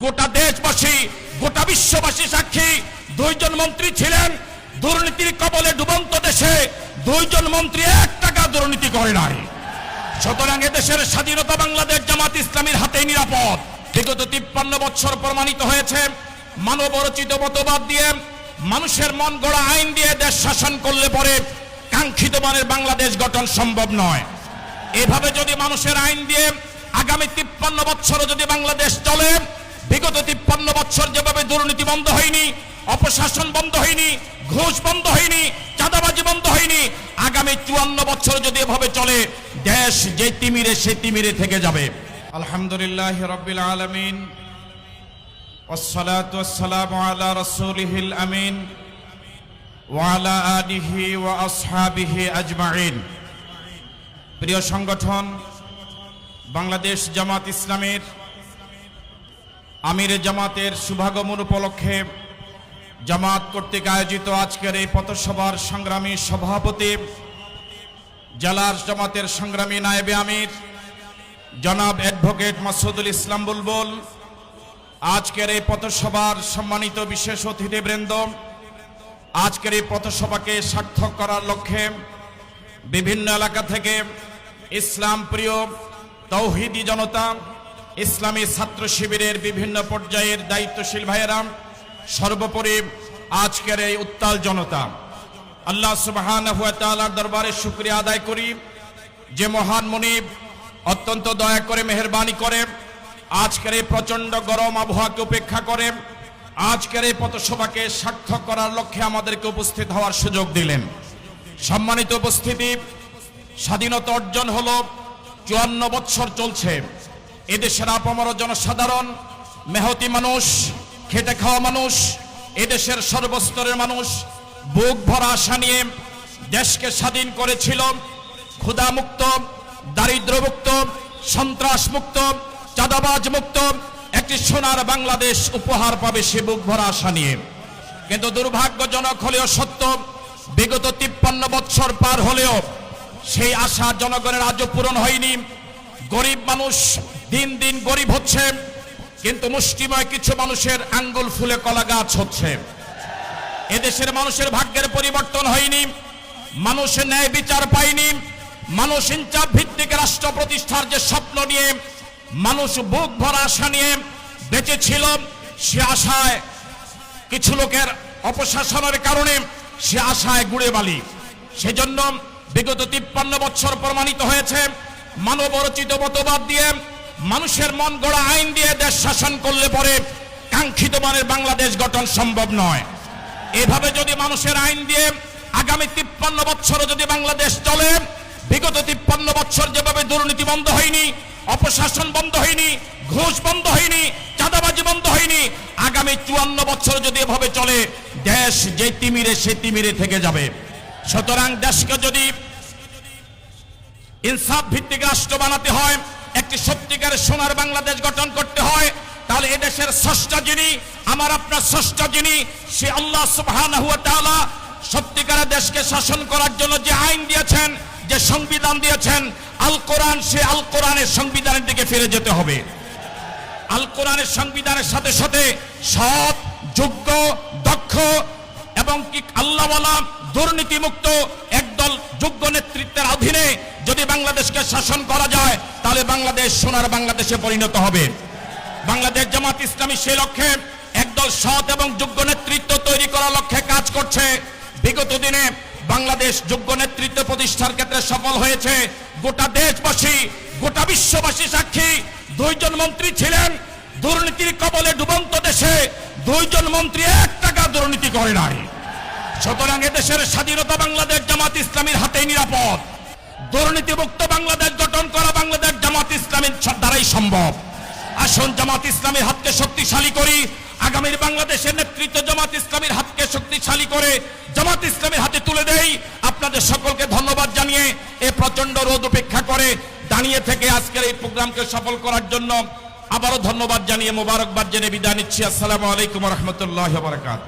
গোটা দেশবাসী, গোটা বিশ্ববাসী সাক্ষী, দুইজন মন্ত্রী ছিলেন, দুর্নীতির কবলে ডুবন্ত দেশে দুইজন মন্ত্রী এক টাকা দুর্নীতি করে নাই। সুতরাং দেশের স্বাধীনতা বাংলাদেশ জামাত ইসলামীর হাতে নিরাপদ। বিগত তিপ্পান্ন বছর প্রমাণিত হয়েছে মানব রচিত মতবাদ দিয়ে, মানুষের মন গড়া আইন দিয়ে দেশ শাসন করলে পরে কাঙ্ক্ষিত মানের বাংলাদেশ গঠন সম্ভব নয়। এভাবে যদি মানুষের আইন দিয়ে আগামী তিপ্পান্ন বছর যদি বাংলাদেশ চলে বিগত তিপ্পান্ন বছর যেভাবে দুর্নীতি বন্ধ হয়নি, অপশাসন বন্ধ হয়নি, ঘুষ বন্ধ হয়নি, চাঁদাবাজি বন্ধ হয়নি, আগামী চুয়ান্ন বছর যদি এভাবে চলে, দেশ যে তিমিরে সে তিমিরে থেকে যাবে। আলহামদুলিল্লাহ রবিল আলমিন আমিন ওয়ালা প্রিয় সংগঠন, বাংলাদেশ জামাত ইসলামের আমির জামাতের শুভাগমন উপলক্ষে জামাত কর্তৃক আয়োজিত আজকের এই পথসভার সংগ্রামী সভাপতি, জেলার জামাতের সংগ্রামী নায়েবে আমির, জনাব অ্যাডভোকেট মাসুদুল ইসলাম বুলবুল, আজকের এই পথসভার সম্মানিত বিশেষ অতিথিবৃন্দ, আজকের এই পথসভাকে সার্থক করার লক্ষ্যে বিভিন্ন এলাকা থেকে ইসলাম প্রিয় তৌহিদি জনতা ইসলামী ছাত্র শিবিরের বিভিন্ন পর্যায়ের দায়িত্বশীল ভাইয়েরা সর্বোপরি আজকের এই উত্তাল জনতা। আল্লাহ সুবহানাহু ওয়া তাআলার দরবারে শুকরিয়া আদায় করি। যে মহান মনিব অত্যন্ত দয়া করে মেহরবানি করে, আজকের এই প্রচণ্ড গরম আবহাওয়াকে উপেক্ষা করে, আজকের এই পথসভাকে সার্থক করার লক্ষ্যে আমাদেরকে উপস্থিত হওয়ার সুযোগ দিলেন। সম্মানিত উপস্থিতি, স্বাধীনতা অর্জন হলো চুয়ান্ন বৎসর চলছে। এদেশের আপামর জনসাধারণ, মেহতি মানুষ, খেটে খাওয়া মানুষ, এদেশের সর্বস্তরের মানুষ, বুক ভরা আশা নিয়ে দেশকে স্বাধীন করেছিল। ক্ষুধামুক্ত, দারিদ্র্যমুক্ত সন্ত্রাস মুক্ত চাঁদাবাজ মুক্ত একটি সোনার বাংলাদেশ উপহার পাবে সে বুক ভরা আশা নিয়ে। কিন্তু দুর্ভাগ্যজনক হলেও সত্য, বিগত তিপ্পান্ন বৎসর পার হলেও সেই আশা জনগণের আজও পূরণ হয়নি। গরিব মানুষ দিন দিন গরিব হচ্ছে, কিন্তু মুষ্টিময় কিছু মানুষের আঙ্গুল ফুলে কলা গাছ হচ্ছে। এদেশের মানুষের ভাগ্যের পরিবর্তন হয়নি, মানুষ ন্যায় বিচার পায়নি, মানুষ ইনচাপ ভিত্তিক রাষ্ট্র প্রতিষ্ঠার যে স্বপ্ন নিয়ে, মানুষ বুক ভরা আশা নিয়ে বেঁচে ছিল, সে আশায় কিছু লোকের অপশাসনের কারণে সে আশায় গুড়ে বালি। সেজন্য বিগত তিপ্পান্ন বছর প্রমাণিত হয়েছে, মানবরচিত মতবাদ দিয়ে মানুষের মন গড়া আইন দিয়ে দেশ শাসন করলে পরে কাঙ্ক্ষিত মানের বাংলাদেশ গঠন সম্ভব নয়। এভাবে যদি মানুষের আইন দিয়ে আগামী তিপ্পান্ন বছর যদি বাংলাদেশ চলে, বিগত তিপ্পান্ন বছর যেভাবে দুর্নীতি বন্ধ হয়নি, অপশাসন বন্ধ হয়নি, ঘুষ বন্ধ হয়নি, চাঁদাবাজি বন্ধ হয়নি, আগামী চুয়ান্ন বছর যদি এভাবে চলে, দেশ যে তিমিরে সে তিমিরে থেকে যাবে। সুতরাং দেশকে যদি ইনসাফ ভিত্তিক রাষ্ট্র বানাতে হয় একটি সত্যিকারের সোনার বাংলাদেশ গঠন করতে হয়, তাহলে এদেশের ষষ্ঠ যিনি, আমার আপনার ষষ্ঠ যিনি, সে আল্লাহ সুবহানাহু ওয়া তাআলা দেশকে শাসন করার জন্য যে আইন দিয়েছেন, যে সংবিধান দিয়েছেন, আল কোরআন, সে আল কোরআনের সংবিধানের দিকে ফিরে যেতে হবে। আল কোরআনের সংবিধানের সাথে সাথে সৎ, যোগ্য, দক্ষ এবং কি আল্লাহওয়ালা দুর্নীতিমুক্ত একদল যোগ্য নেতৃত্বের অধীনে যদি বাংলাদেশকে শাসন করা যায়, তাহলে বাংলাদেশ সোনার বাংলাদেশে পরিণত হবে। বাংলাদেশ জামাত ইসলামী সেই লক্ষ্যে একদল সৎ এবং যোগ্য নেতৃত্ব তৈরি করার লক্ষ্যে কাজ করছে। বিগত দিনে বাংলাদেশ যোগ্য নেতৃত্ব প্রতিষ্ঠার ক্ষেত্রে সফল হয়েছে। গোটা দেশবাসী, গোটা বিশ্ববাসী সাক্ষী, দুইজন মন্ত্রী ছিলেন, দুর্নীতির কবলে ডুবন্ত দেশে দুইজন মন্ত্রী এক টাকা দুর্নীতি করে নাই। সুতরাং এদেশের স্বাধীনতা বাংলাদেশ জামাত ইসলামীর হাতেই নিরাপদ। দুর্নীতিমুক্ত বাংলাদেশ গঠন করা বাংলাদেশ জামাত ইসলামীর দ্বারাই সম্ভব। আসুন জামাত ইসলামের হাতকে শক্তিশালী করি। আগামীর বাংলাদেশের নেতৃত্ব জামাত ইসলামের হাতকে শক্তিশালী করে জামাত ইসলামের হাতে তুলে দেই। আপনাদের সকলকে ধন্যবাদ জানিয়ে এ প্রচণ্ড রোদ উপেক্ষা করে দাঁড়িয়ে থেকে আজকের এই প্রোগ্রামকে সফল করার জন্য আবারও ধন্যবাদ জানিয়ে মোবারকবাদ জেনে বিদায় নিচ্ছি। আসসালামু আলাইকুম রহমতুল্লাহ বারকাত